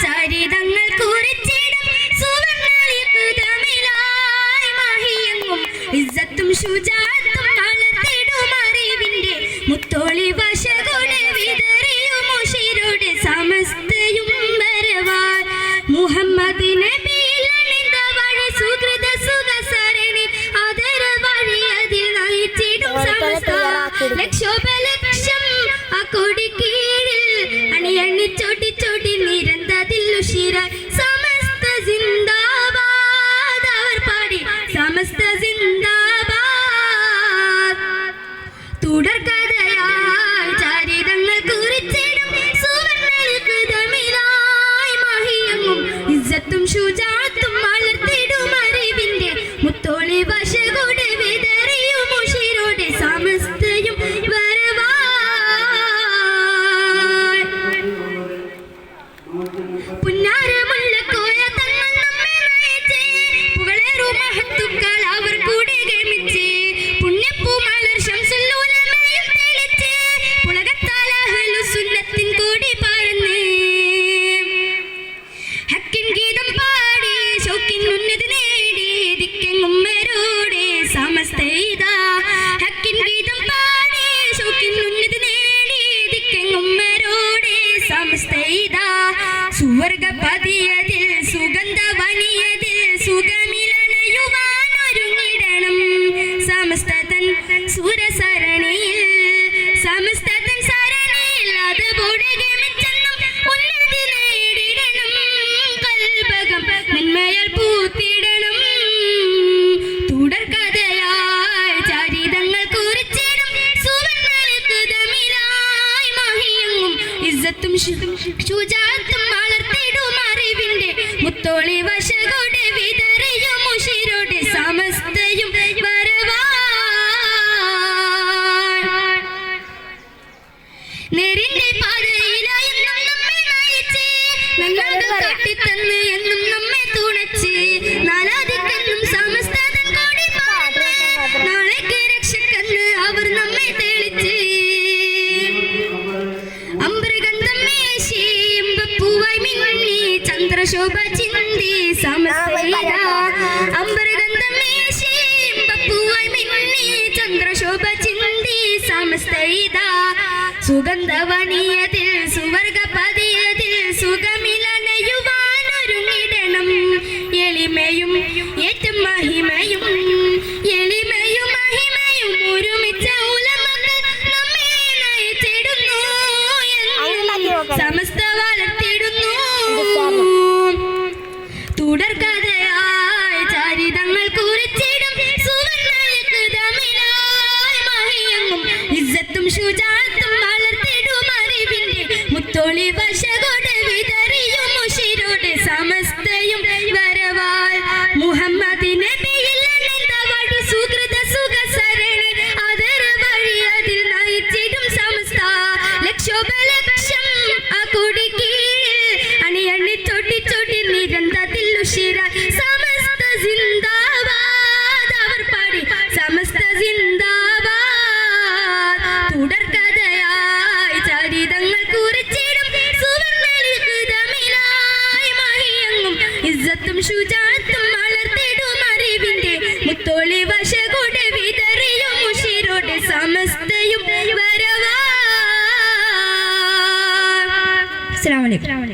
ചരിതങ്ങൾ ഇസ്സത്തും മുത്തോളി വശകൊടെ ഇജ്ജത്തും ശുചാത്തും സുവർഗ സുഗന്ധവനിയതിൽ സുഗന്ധ വനിയതിൽ സുഖമിലനയുവാൻ ഒരുങ്ങിടണം സമസ്തതൻ സുരസരണിയിൽ സമസ്തൻ സരണിയിൽ അത് ബോടകമിച്ചെന്നും ഉന്നതി നേടിടണം. കൽപകം നന്മയാൽ പൂത്തിടണം. തുടർക്കഥയായി ചരിതങ്ങൾ കുറിച്ചിടും. സുവർണലിഖിതമിലായി മഹിയങ്ങും. ഇസ്സത്തും ശുചാത്തും മുത്തോളി വശകൊടെ വിതറിയും ഉഷിരോടെ സമസ്തയും വരവാൻ. നേരിന്റെ പാതയിലായെന്നും നമ്മെ നയിച്ച് നന്നാട് കാട്ടിത്തന്ന് എന്നും ചന്ദ്രശോഭ ചിന്തി സമസ്തയില. അമ്പരഗന്ധം മേശി പൂവായി മിന്നി ചന്ദ്രശോഭ ചിന്തി സമസ്തയിത സുഗന്ധവണിയതിൽ സുവർഗ പതിയതിൽ സുഖമിലനയുവാനൊരുങ്ങിടണം. എളിമയും ഏറ്റവും മഹിമയും എളിമയും മഹിമയും ഒരുമിച്ച ഉലമകൾ നമ്മെ നയിച്ചിടുന്നു എന്നും. മുത്തോളി ശുചാത്തും വളർത്തിടും അറിവിന്റെ മുത്തോളി വശകൂടെ വിതറിയും ഉഷിരോടെ സമസ്തയും വരവാ. അസ്സലാമു അലൈക്കും.